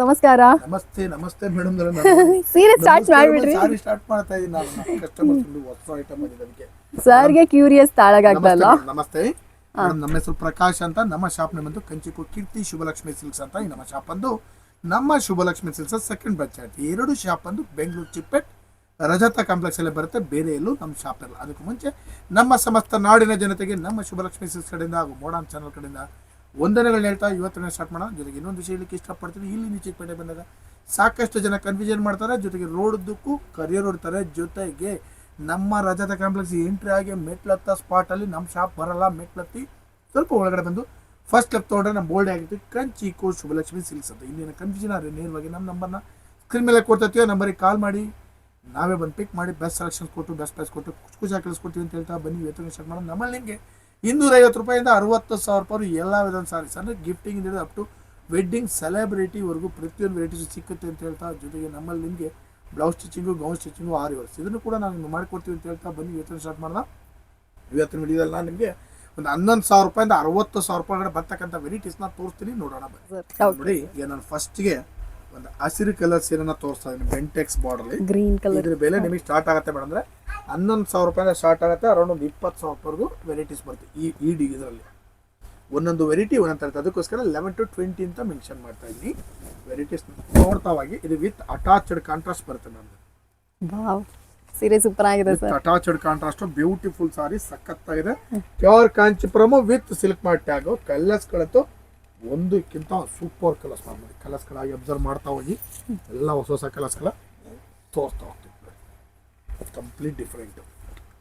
ನಮಸ್ಕಾರ. ನಮಸ್ತೆ ನಮಸ್ತೆ ಮೇಡಮ್ ಸೀರೆ ಸ್ಟಾರ್ಟ್ ಮಾಡ್ಬಿಡ್ರಿ. ಸಾರಿ ಸ್ಟಾರ್ಟ್ ಮಾಡ್ತಾ ಇದೀನಿ ನಾನು. ಕಸ್ಟಮರ್ಸ್ ಹೊಸ ಐಟಮ್ ಇದೆ ಅದಕ್ಕೆ. ಸರ್ಗೆ ಕ್ಯೂರಿಯಸ್ ತಾಳಗಾಗ್ದಲ್ಲ ನಮಸ್ತೆ ನಮ್ಮ ಹೆಸರು ಪ್ರಕಾಶ್ ಅಂತ. ನಮ್ಮ ಶಾಪ್ ನೇಮ್ ಬಂದು ಕಂಚಿಕು ಕೀರ್ತಿ ಶುಭಲಕ್ಷ್ಮಿ ಸಿಲ್ಕ್ಸ್ ಅಂತ ಈ ನಮ್ಮ ಶಾಪ್ ಬಂದು. ನಮ್ಮ ಶುಭಲಕ್ಷ್ಮಿ ಸಿಲ್ಕ್ಸ್ ಸೆಕೆಂಡ್ ಬ್ಯಾಚ್ ಆಯ್ತು. ಎರಡು ಶಾಪ್ ಅಂದು ಬೆಂಗಳೂರು ಚಿಪ್ಪೆಟ್ ರಜತ ಕಾಂಪ್ಲೆಕ್ಸ್ ಅಲ್ಲೇ ಬರುತ್ತೆ. ಬೇರೆ ಎಲ್ಲೂ ನಮ್ಮ ಶಾಪ್ ಇರಲ್ಲ ಅದಕ್ಕೂ ಮುಂಚೆ ನಮ್ಮ ಸಮಸ್ತ ನಾಡಿನ ಜನತೆಗೆ ನಮ್ಮ ಶುಭಲಕ್ಷ್ಮಿ ಸಿಲ್ಕ್ಸ್ ಕಡೆಯಿಂದ ಹಾಗೂ ಮೋಡಾನ್ ಚಾನಲ್ ಕಡೆಯಿಂದ ವಂದನೆಗಳನ್ನ ಹೇಳ್ತಾ ಇವತ್ತಿನ ಸ್ಟಾರ್ಟ್ ಮಾಡೋಣ. ಜೊತೆಗೆ ಇನ್ನೊಂದು ವಿಷಯ ಹೇಳಿಕ್ಕೆ ಇಷ್ಟಪಡ್ತೀನಿ. ಇಲ್ಲಿ ನೀವು ಚಿಕ್ಕಪೇಟೆ ಬಂದಾಗ ಸಾಕಷ್ಟು ಜನ ಕನ್ಫ್ಯೂಷನ್ ಮಾಡ್ತಾರೆ? ಜೊತೆಗೆ ರೋಡ್ದಕ್ಕೂ ಕರಿಯರ್ ಹೊಡ್ತಾರೆ ಜೊತೆಗೆ ನಮ್ಮ ರಜತ ಕಾಂಪ್ಲೆಕ್ಸ್ ಎಂಟ್ರಿ ಆಗಿ ಮೆಟ್ಲತ್ತ ಸ್ಪಾಟಲ್ಲಿ ನಮ್ಮ ಶಾಪ್ ಬರಲ್ಲ. ಮೆಟ್ಲತ್ತಿ ಸ್ವಲ್ಪ ಒಳಗಡೆ ಬಂದು ಫಸ್ಟ್ ಲೆಫ್ಟ್ ತೊಗೊಂಡ್ರೆ ನಮ್ಮ ಬೋಲ್ಡ್ ಆಗಿತ್ತು ಕಂಚಿಕು ಶುಭಲಕ್ಷ್ಮಿ ಸಿಲ್ಕ್ಸ್ ಅಂತ ಇನ್ನೇನು ಕನ್ಫ್ಯೂಷನ್ ಆದರೆ ನೇರವಾಗಿ ನಮ್ಮ ನಂಬರ್ನ ಸ್ಕ್ರೀನ್ ಮೇಲೆ ಕೊಡ್ತೀವಿ ನಂಬರಿಗೆ ಕಾಲ್ ಮಾಡಿ. ನಾವೇ ಬಂದು ಪಿಕ್ ಮಾಡಿ. ಬೆಸ್ಟ್ ಸೆಲೆಕ್ಷನ್ಸ್ ಕೊಟ್ಟು ಬೆಸ್ಟ್ ಪ್ರೈಸ್ ಕೊಟ್ಟು, ಖುಷಿ ಕಳಿಸ್ಕೊಡ್ತೀವಿ ಅಂತ ಹೇಳ್ತಾ ಬನ್ನಿ. ಇವತ್ತು ಸ್ಟಾರ್ಟ್ ಮಾಡೋಣ. ನಮ್ಮಲ್ಲಿ ನಿಮಗೆ ಇನ್ನೂರೈವತ್ತು ರೂಪಾಯಿಂದ ಅರವತ್ತು ಸಾವಿರ ರೂಪಾಯಿ ಎಲ್ಲ ವಿಧದ ಸಾರೀಸ್. ಅಂದರೆ ಗಿಫ್ಟಿಂಗ್ ಇಂದ ಅಪ್ ಟು ವೆಡ್ಡಿಂಗ್ ಸೆಲೆಬ್ರಿಟಿವರೆಗೂ ಪ್ರತಿಯೊಂದು ವೆರೈಟೀಸು ಸಿಕ್ಕುತ್ತೆ ಅಂತ ಹೇಳ್ತಾ ಜೊತೆಗೆ ನಮ್ಮಲ್ಲಿ ನಿಮಗೆ ಬ್ಲೌಸ್ ಸ್ಟಿಚಿಂಗು ಗೌನ್ ಸ್ಟಿಚಿಂಗು ಆರಿ ಇವರ್ಸ್ ಇದನ್ನು ಕೂಡ ನಾನು ನಿಮ್ಗೆ ಮಾಡಿಕೊಡ್ತೀವಿ ಅಂತ ಹೇಳ್ತಾ ಬನ್ನಿ. ಇವತ್ತಿನ ಸ್ಟಾರ್ಟ್ ಮಾಡೋಣ. ಇವತ್ತಿನ ವಿಡಿಯೋದಲ್ಲಿ ನಾನು ನಿಮಗೆ ಒಂದು ಹನ್ನೊಂದು ಸಾವಿರ ರೂಪಾಯಿಂದ ಅರವತ್ತು ಸಾವಿರ ರೂಪಾಯಿ ಬರ್ತಕ್ಕಂಥ ವೆರೈಟೀಸ್ನ ತೋರಿಸ್ತೀನಿ. ನೋಡೋಣ ಬನ್ನಿ. ನೋಡಿ ಈಗ ನಾನು ಫಸ್ಟ್ಗೆ ಒಂದು ಹಸಿರು ಕಲರ್ ಸೀರೆನ ತೋರಿಸ್ತಾ ಇದ್ದೀನಿ. ಬೆಂಟೆಕ್ಸ್ ಬಾರ್ಡರ್ಲಿ ಗ್ರೀನ್ ಕಲರ್ ಇದ್ರ ಬೆಲೆ ನಿಮಗೆ ಸ್ಟಾರ್ಟ್ ಆಗುತ್ತೆ ಮೇಡಮ್ ಅಂದ್ರೆ ಹನ್ನೊಂದು ಸಾವಿರ ರೂಪಾಯಿಂದ ಸ್ಟಾರ್ಟ್ ಆಗುತ್ತೆ. ಅರೌಂಡ್ ಒಂದು ಇಪ್ಪತ್ತು ಸಾವಿರವರೆಗೂ ವೆರೈಟೀಸ್ ಬರುತ್ತೆ ಈ ಈ ಡಿ ಇದರಲ್ಲಿ ಒಂದೊಂದು ವೆರೈಟಿ ಒಂದೊಂದು ಇರುತ್ತೆ ಅದಕ್ಕೋಸ್ಕರ ಲೆವೆನ್ ಟು ಟ್ವೆಂಟಿ ಅಂತ ಮೆನ್ಷನ್ ಮಾಡ್ತಾ ಇದ್ದೀನಿ. ವೆರೈಟೀಸ್ ನೋಡ್ತಾವಾಗಿ ಇದು ವಿತ್ ಅಟಾಚ್ಡ್ ಕಾಂಟ್ರಾಸ್ಟ್ ಬರುತ್ತೆ ನಮ್ದು ಸೀರೆ ಸೂಪರ್ ಆಗಿದೆ sir attached contrast beautiful sari ಸಖತ್ತಾಗಿದೆ. Pure Kanchipuram with silk mart tag ಕಲರ್ಸ್ಗಳಂತೂ ಒಂದಕ್ಕಿಂತ ಸೂಪರ್ ಕಲರ್ಸ್ ಮಾಡಿ ಕಲರ್ಸ್ಗಳಾಗಿ ಅಬ್ಸರ್ವ್ ಮಾಡ್ತಾ ಹೋಗಿ. ಎಲ್ಲ ಹೊಸ ಹೊಸ ಕಲರ್ಸ್ಗಳ ತೋರಿಸ್ತಾ ಹೋಗ್ತೀವಿ ಕಂಪ್ಲೀಟ್ ಡಿಫ್ರೆಂಟ್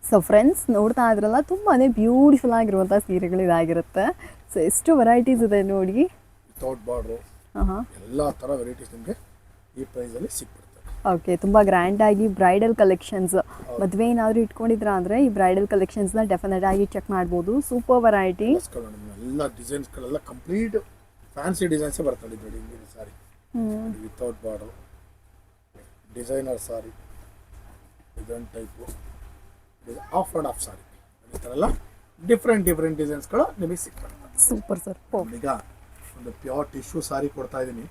ಸೊ ಫ್ರೆಂಡ್ಸ್ ನೋಡ್ತಾ ಇದ್ರಲ್ಲ ತುಂಬಾನೇ ಬ್ಯೂಟಿಫುಲ್ ಆಗಿರುವಂತಹ ಸೀರೆಗಳು ಇದಾಗಿರುತ್ತೆ. ಸೊ ಎಷ್ಟು ವೆರೈಟೀಸ್ ಇದೆ ನೋಡಿ. ವಿತೌಟ್ ಬಾರ್ಡ್ರು ಎಲ್ಲ ಥರ ವೆರೈಟೀಸ್ ನಿಮಗೆ ಈ ಪ್ರೈಸಲ್ಲಿ ಸಿಗ್ಬಿಡುತ್ತೆ. ಓಕೆ ತುಂಬ ಗ್ರ್ಯಾಂಡ್ ಆಗಿ ಬ್ರೈಡಲ್ ಕಲೆಕ್ಷನ್ಸ್ ಮದುವೆ ಏನಾದರೂ ಇಟ್ಕೊಂಡಿದ್ರ ಅಂದ್ರೆ ಈ ಬ್ರೈಡಲ್ ಕಲೆಕ್ಷನ್ಸ್ನ ಡೆಫಿನೆಟ್ ಆಗಿ ಚೆಕ್ ಮಾಡ್ಬೋದು. ಸೂಪರ್ ವೆರೈಟಿ ಎಲ್ಲ ಡಿಸೈನ್ಸ್ಗಳೆಲ್ಲ ಕಂಪ್ಲೀಟ್ ಫ್ಯಾನ್ಸಿ ಡಿಸೈನ್ಸೇ ಬರ್ತದೆ ನೋಡಿ ಹಿಂದಿನ ಸಾರಿ without border designer sari design type of and of sari ಈ ಥರ ಎಲ್ಲ ಡಿಫ್ರೆಂಟ್ ಡಿಫ್ರೆಂಟ್ ಡಿಸೈನ್ಸ್ಗಳು ನಿಮಗೆ ಸಿಗ್ತವೆ. ಸೂಪರ್ ಸರ್ ಈಗ ಒಂದು ಪ್ಯೂರ್ ಟಿಶ್ಯೂ ಸಾರಿ ಕೊಡ್ತಾ ಇದ್ದೀನಿ.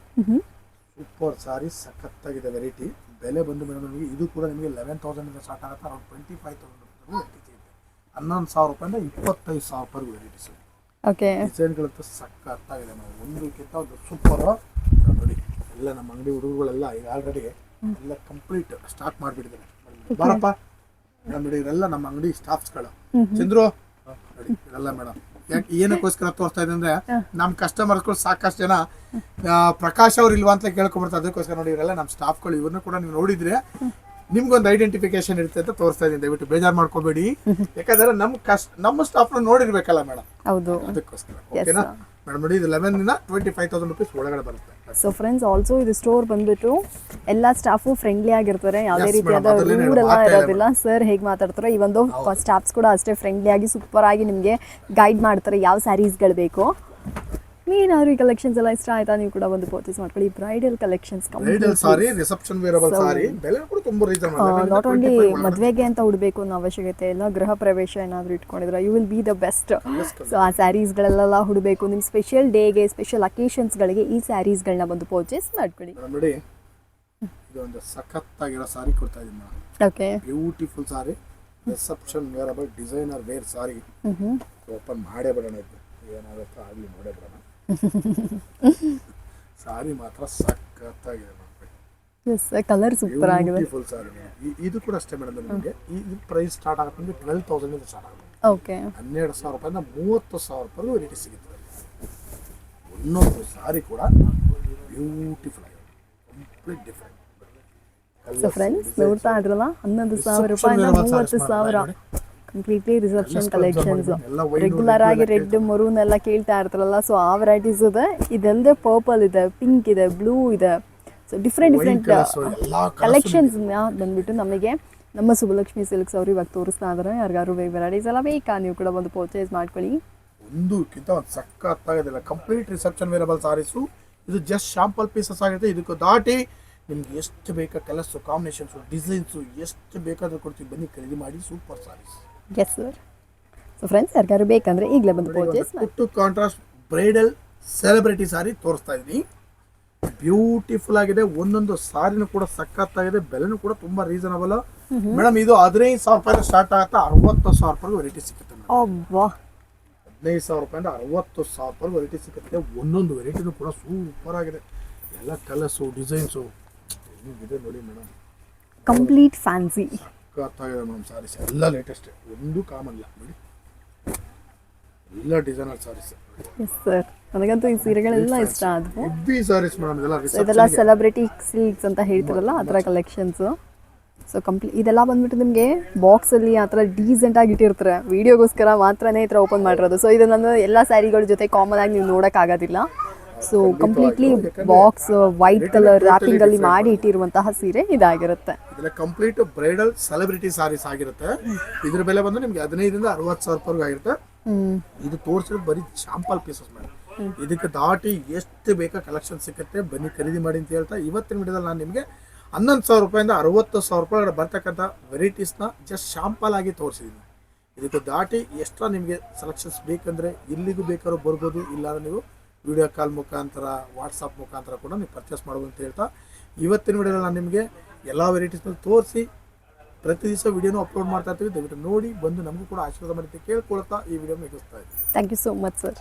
ಸೂಪರ್ ಸಾರಿ ಸಖತ್ತಾಗಿದೆ ವೆರೈಟಿ ಬೆಲೆ ಬಂದು ಮೇಡಮ್ ನಿಮಗೆ ಇದು ಕೂಡ ನಿಮಗೆ ಲೆವೆನ್ ತೌಸಂಡಿಂದ ಸ್ಟಾರ್ಟ್ ಆಗುತ್ತೆ. Around twenty five thousand variety ಇದೆ. ಹನ್ನೊಂದು ಸಾವಿರ ರೂಪಾಯಿಂದ ಇಪ್ಪತ್ತೈದು ಸಾವಿರ ವೆರೈಟಿ ವೆರೈಟೀಸ್ ಓಕೆ ಡಿಸೈನ್ಗಳಂತೂ ಸಖತ್ತಾಗಿದೆ. ನಾವು ಒಂದಕ್ಕಿಂತ ಒಂದು ಸೂಪರ್ ನೋಡಿ. ಎಲ್ಲ ನಮ್ಮ ಅಂಗಡಿ ಹುಡುಗರುಗಳೆಲ್ಲ ಈಗ ಆಲ್ರೆಡಿ ಎಲ್ಲ ಕಂಪ್ಲೀಟ್ ಸ್ಟಾರ್ಟ್ ಮಾಡಿಬಿಟ್ಟಿದ್ದಾರೆ. ಬಾರಪ್ಪ. ಮೇಡಮ್ ನೋಡಿ ಇವರೆಲ್ಲ ನಮ್ಮ ಅಂಗಡಿ ಸ್ಟಾಫ್ಸ್ಗಳು ಚಂದ್ರು ನೋಡಿ ಇವರೆಲ್ಲ ಮೇಡಮ್ ಯಾಕೆ ಏನಕ್ಕೋಸ್ಕರ ತೋರಿಸ್ತಾ ಇದೆ ಅಂದ್ರೆ ನಮ್ಮ ಕಸ್ಟಮರ್ಸ್ಗಳು ಸಾಕಷ್ಟು ಜನ ಪ್ರಕಾಶ್ ಅವ್ರು ಇಲ್ವಾ ಅಂತ ಕೇಳ್ಕೊಂಬರ್ತಾರೆ ಅದಕ್ಕೋಸ್ಕರ ನೋಡಿ ಇವರೆಲ್ಲ ನಮ್ಮ ಸ್ಟಾಫ್ಗಳು ಇವ್ರನ್ನ ಕೂಡ ನೀವು ನೋಡಿದ್ರೆ ನಿಮ್ಗೊಂದು ಐಡೆಂಟಿಫಿಕೇಶನ್ ಇರುತ್ತೆ ಅಂತ ತೋರಿಸ್ತಾ ಇದ್ದೀನಿ. ದಯವಿಟ್ಟು ಬೇಜಾರು ಮಾಡ್ಕೋಬೇಡಿ. ಯಾಕಂದ್ರೆ ನಮ್ಮ ಕಸ್ ನಮ್ಮ ಸ್ಟಾಫ್ನ ನೋಡಿರ್ಬೇಕಲ್ಲ ಮೇಡಮ್ ಹೌದು. ಅದಕ್ಕೋಸ್ಕರ. ಓಕೆನಾ ಮೇಡಮ್ ನೋಡಿ ಇದು ಲೆವೆನ್ ಇಂದ ಟ್ವೆಂಟಿ ಫೈವ್ ತೌಸಂಡ್ ರುಪೀಸ್ ಒಳಗಡೆ ಬರುತ್ತೆ. ಸೊ ಫ್ರೆಂಡ್ಸ್ ಆಲ್ಸೋ ಇದು ಸ್ಟೋರ್ ಬಂದ್ಬಿಟ್ಟು ಎಲ್ಲ ಸ್ಟಾಫು ಫ್ರೆಂಡ್ಲಿ ಆಗಿರ್ತಾರೆ. ಯಾವುದೇ ರೀತಿಯಾದ ರೂಡ್ ಎಲ್ಲ ಇರೋದಿಲ್ಲ. ಸರ್ ಹೇಗೆ ಮಾತಾಡ್ತಾರೆ ಈ ಒಂದು ಸ್ಟಾಫ್ಸ್ ಕೂಡ ಅಷ್ಟೇ ಫ್ರೆಂಡ್ಲಿ ಆಗಿ ಸೂಪರ್ ಆಗಿ ನಿಮಗೆ ಗೈಡ್ ಮಾಡ್ತಾರೆ. ಯಾವ ಸ್ಯಾರೀಸ್ಗಳು ಬೇಕು. ಏನಾದ್ರು ಈ ಕಲೆಕ್ಷನ್ಸ್ ಎಲ್ಲ ಇಷ್ಟ ಆಯ್ತಾ? ನೀವು ಕೂಡ ಒಂದು ಪರ್ಚೇಸ್ ಮಾಡ್ಕೊಳ್ಳಿ. Bridal collections bridal sari reception wearable sari ಬೆಲೆ ಕೂಡ ತುಂಬಾ ರೀಸನ್ ನಾಟ್ ಓನ್ಲಿ ಮದುವೆಗೆ ಅಂತ ಉಡಬೇಕು ಅನ್ನೋ ಅವಶ್ಯಕತೆ ಇಲ್ಲ ಗೃಹ ಪ್ರವೇಶ ಏನಾದರೂ ಇಟ್ಕೊಂಡಿದ್ರೆ you will be the best so ಆ ಸ್ಯಾರೀಸ್ಗಳೆಲ್ಲ ಹುಡಬೇಕು ನಿಮ್ಮ ಸ್ಪೆಷಲ್ ಡೇಗೆ ಸ್ಪೆಷಲ್ ಅಕೇಶನ್ಸ್ಗಳಿಗೆ ಈ ಸ್ಯಾರೀಸ್ಗಳನ್ನ ಬಂದು ಪರ್ಚೇಸ್ ಮಾಡ್ಕೊಳ್ಳಿ. ನೋಡಿ. ಇದೊಂದು ಸಖತ್ತಾಗಿರೋ ಸಾರಿ ಕೊಡ್ತಾ ಇದೀನಿ madam. Okay beautiful sari reception wearable designer wear sari open ಮಾಡೇ ಬಿಡೋಣ ಏನಾಗುತ್ತೋ ಆಗಲಿ ನೋಡೇ ಬಿಡೋಣ. ಸಾರಿ ಮಾತ್ರ ಸಖತ್ತಾಗಿದೆ ಮೇಡಮ್ ಎಸ್ ಕಲರ್ ಸೂಪರ್ ಆಗಿದೆ ಬ್ಯೂಟಿಫುಲ್ ಸಾರಿ ಇದು ಕೂಡ ಅಷ್ಟೇ ಮೇಡಮ್ ನಿಮಗೆ ಇದು ಪ್ರೈಸ್ ಸ್ಟಾರ್ಟ್ ಆಗುತ್ತೆ ನಿಮಗೆ ಟ್ವೆಲ್ ತೌಸಂಡ್ ಇಂದ ಸ್ಟಾರ್ಟ್ ಆಗುತ್ತೆ ಓಕೆ ಹನ್ನೆರಡು ಸಾವಿರ ರೂಪಾಯಿಂದ ಮೂವತ್ತು ಸಾವಿರ ರೂಪಾಯಿಗೂ ವೆರೈಟಿ ಸಿಗುತ್ತೆ. ಒಂದೊಂದು ಸಾರಿ ಕೂಡ ಬ್ಯೂಟಿಫುಲ್ ಆಗಿದೆ. ಕಂಪ್ಲೀಟ್ ಡಿಫ್ರೆಂಟ್ ಸೊ ಫ್ರೆಂಡ್ಸ್ ನೋಡ್ತಾ ಇದ್ರಲ್ಲ ಹನ್ನೊಂದು ಸಾವಿರ ರೂಪಾಯಿನ ಮೂವತ್ತು ಸಾವಿರ ಕಂಪ್ಲೀಟ್ಲಿ ರಿಸೆಪ್ಷನ್ ಕಲೆಕ್ಷನ್ಸ್ ರೆಗ್ಯುಲರ್ ಆಗಿ ರೆಡ್ ಮರೂನ್ ಎಲ್ಲ ಕೇಳ್ತಾ ಇರ್ತಾರಲ್ಲ ಸೊ ಆ ವೆರೈಟೀಸ್ ಇದೆ. ಇದಲ್ಲದೆ ಪರ್ಪಲ್ ಇದೆ ಪಿಂಕ್ ಇದೆ ಬ್ಲೂ ಇದೆ. ಸೊ ಡಿಫ್ರೆಂಟ್ ಡಿಫ್ರೆಂಟ್ ಕಲೆಕ್ಷನ್ಸ್ ಬಂದ್ಬಿಟ್ಟು ನಮಗೆ ನಮ್ಮ ಸುಬಲಕ್ಷ್ಮಿ ಸಿಲ್ಕ್ಸ್ ಅವರು ಇವಾಗ ತೋರಿಸ್ತಾ ಇದಾರೆ. ಯಾರಿಗಾರು ವೆರೈಟೀಸ್ ಎಲ್ಲ ಬೇಕಾ? ನೀವು ಕೂಡ ಬಂದು ಪರ್ಚೇಸ್ ಮಾಡ್ಕೊಳ್ಳಿ. ಒಂದಕ್ಕಿಂತ ಒಂದು ಸಖತ್ತಾಗಿದೆ ಕಂಪ್ಲೀಟ್ ರಿಸೆಪ್ಷನ್ ವೇರಬಲ್ ಸಾರೀಸು ಇದು ಜಸ್ಟ್ ಶಾಂಪಲ್ ಪೀಸಸ್ ಆಗುತ್ತೆ. ಇದಕ್ಕೆ ದಾಟಿ ನಿಮ್ಗೆ ಎಷ್ಟು ಬೇಕಾ ಕಲರ್ಸು ಕಾಂಬಿನೇಷನ್ಸು ಡಿಸೈನ್ಸು ಎಷ್ಟು ಬೇಕಾದರೂ ಕೊಡ್ತೀವಿ. ಬನ್ನಿ ಖರೀದಿ ಮಾಡಿ super saris yes sir so friends ಯಾರಿಗಾದ್ರು ಬೇಕಂದ್ರೆ ಈಗಲೇ ಬಂದು ಪರ್ಚೇಸ್ ಪುಟ್ಟು ಕಾಂಟ್ರಾಸ್ಟ್ ಬ್ರೈಡಲ್ ಸೆಲೆಬ್ರಿಟಿ ಸಾರಿ ತೋರಿಸ್ತಾ ಇದ್ದೀನಿ ಬ್ಯೂಟಿಫುಲ್ ಆಗಿದೆ. ಒಂದೊಂದು ಸಾರಿನೂ ಕೂಡ ಸಖತ್ತಾಗಿದೆ. ಬೆಲೆನೂ ಕೂಡ ತುಂಬಾ ರೀಸನಬಲ್ ಮೇಡಮ್ ಇದು ಹದಿನೈದು ಸಾವಿರ ರೂಪಾಯಿ ಸ್ಟಾರ್ಟ್ ಆಗುತ್ತೆ. ಅರವತ್ತು ಸಾವಿರ ರೂಪಾಯಿ ವೆರೈಟಿ ಸಿಗುತ್ತೆ ಹದಿನೈದು ಸಾವಿರ ರೂಪಾಯಿಂದ ಅರವತ್ತು ಸಾವಿರ ರೂಪಾಯಿ ವೆರೈಟಿ ಸಿಗುತ್ತೆ. ಒಂದೊಂದು ವೆರೈಟಿನೂ ಕೂಡ ಸೂಪರ್ ಆಗಿದೆ. ಎಲ್ಲ ಕಲರ್ಸು ಡಿಸೈನ್ಸು ಇದೆ ನೋಡಿ ಮೇಡಮ್. ಕಂಪ್ಲೀಟ್ ಫ್ಯಾನ್ಸಿ ಸಖತ್ತಾಗಿದೆ ಮೇಡಮ್ ಸಾರೀಸ್ ಎಲ್ಲ ಲೇಟೆಸ್ಟ್ ಒಂದು ಕಾಮನ್ ಇಲ್ಲ ನೋಡಿ. ಎಲ್ಲ ಡಿಸೈನರ್ ಸಾರೀಸ್. ಎಸ್ ಸರ್ ನನಗಂತೂ ಈ ಸೀರೆಗಳೆಲ್ಲ ಇಷ್ಟ ಆದವು. ಹೆವಿ ಸಾರೀಸ್ ಮೇಡಮ್ ಇದೆಲ್ಲ ಇದೆಲ್ಲ ಸೆಲೆಬ್ರಿಟಿ ಸಿಲ್ಕ್ಸ್ ಅಂತ ಹೇಳ್ತಿರಲ್ಲ ಆ ಥರ ಕಲೆಕ್ಷನ್ಸು ಸೊ ಕಂಪ್ಲೀಟ್ ಇದೆಲ್ಲ ಬಂದ್ಬಿಟ್ಟು ನಿಮಗೆ ಬಾಕ್ಸಲ್ಲಿ ಆ ಥರ ಡೀಸೆಂಟಾಗಿ ಇಟ್ಟಿರ್ತಾರೆ. ವಿಡಿಯೋಗೋಸ್ಕರ ಮಾತ್ರನೇ ಈ ಥರ ಓಪನ್ ಮಾಡಿರೋದು. ಸೊ ಇದು ನನ್ನ ಎಲ್ಲ ಸ್ಯಾರಿಗಳ ಜೊತೆ ಕಾಮನ್ ಆಗಿ ನೀವು ನೋಡೋಕ್ಕಾಗೋದಿಲ್ಲ. So completely box white colour ರ್ಯಾಪಿಂಗಲ್ಲಿ ಮಾಡಿ ಇಟ್ಟಿರುವಂತಹ ಸೀರೆ ಇದಾಗಿರುತ್ತೆ. ಕಂಪ್ಲೀಟ್ ಬ್ರೈಡಲ್ ಸೆಲೆಬ್ರಿಟಿ ಸಾರೀಸ್ ಆಗಿರುತ್ತೆ. ಇದ್ರ ಬೆಲೆ ಬಂದು ನಿಮ್ಗೆ ಹದಿನೈದರಿಂದ ಅರವತ್ತು ಸಾವಿರ ರೂಪಾಯಿ ಆಗಿರುತ್ತೆ. ಇದು ತೋರಿಸಿರೋದು ಬರೀ ಶಾಂಪಲ್ ಪೀಸಸ್ ಮೇಡಮ್ ಇದಕ್ಕೆ ದಾಟಿ ಎಷ್ಟು ಬೇಕಾ ಕಲೆಕ್ಷನ್ ಸಿಕ್ಕತ್ತೆ ಬನ್ನಿ ಖರೀದಿ ಮಾಡಿ ಅಂತ ಹೇಳ್ತಾ ಇವತ್ತಿನ ವಿಡಿಯೋದಲ್ಲಿ ನಾನು ನಿಮಗೆ ಹನ್ನೊಂದು ಸಾವಿರ ರೂಪಾಯಿಂದ ಅರವತ್ತು ಸಾವಿರ ರೂಪಾಯಿ ಬರ್ತಕ್ಕಂಥ ವೆರೈಟೀಸ್ನ ಜಸ್ಟ್ ಶಾಂಪಲ್ ಆಗಿ ತೋರಿಸಿದ್ದೀನಿ ಇದಕ್ಕೆ ದಾಟಿ ಎಕ್ಸ್ಟ್ರಾ ನಿಮಗೆ ಸೆಲೆಕ್ಷನ್ಸ್ ಬೇಕಂದರೆ ಇಲ್ಲಿಗೂ ಬೇಕಾದ್ರೂ ಬರ್ಬೋದು ಇಲ್ಲಾಂದ್ರೆ ನೀವು ವಿಡಿಯೋ ಕಾಲ್ ಮುಖಾಂತರ ವಾಟ್ಸಪ್ ಮುಖಾಂತರ ಕೂಡ ನೀವು ಪರ್ಚೇಸ್ ಮಾಡ್ಬೋದು ಅಂತ ಹೇಳ್ತಾ, ಇವತ್ತಿನ ವಿಡಿಯೋದಲ್ಲಿ ನಾನು ನಿಮಗೆ ಎಲ್ಲ ವೆರೈಟೀಸ್ನ ತೋರಿಸಿ ಪ್ರತಿ ದಿವಸ ವಿಡಿಯೋನು ಅಪ್ಲೋಡ್ ಮಾಡ್ತಾ ಇರ್ತೀವಿ. ದಯವಿಟ್ಟು ನೋಡಿ, ಬಂದು ನಮಗೂ ಕೂಡ ಆಶೀರ್ವಾದ ಮಾಡಿ ಕೇಳ್ಕೊಳ್ತಾ ಈ ವಿಡಿಯೋ ಮುಗಿಸ್ತಾ ಇದ್ದೀನಿ. Thank you so much sir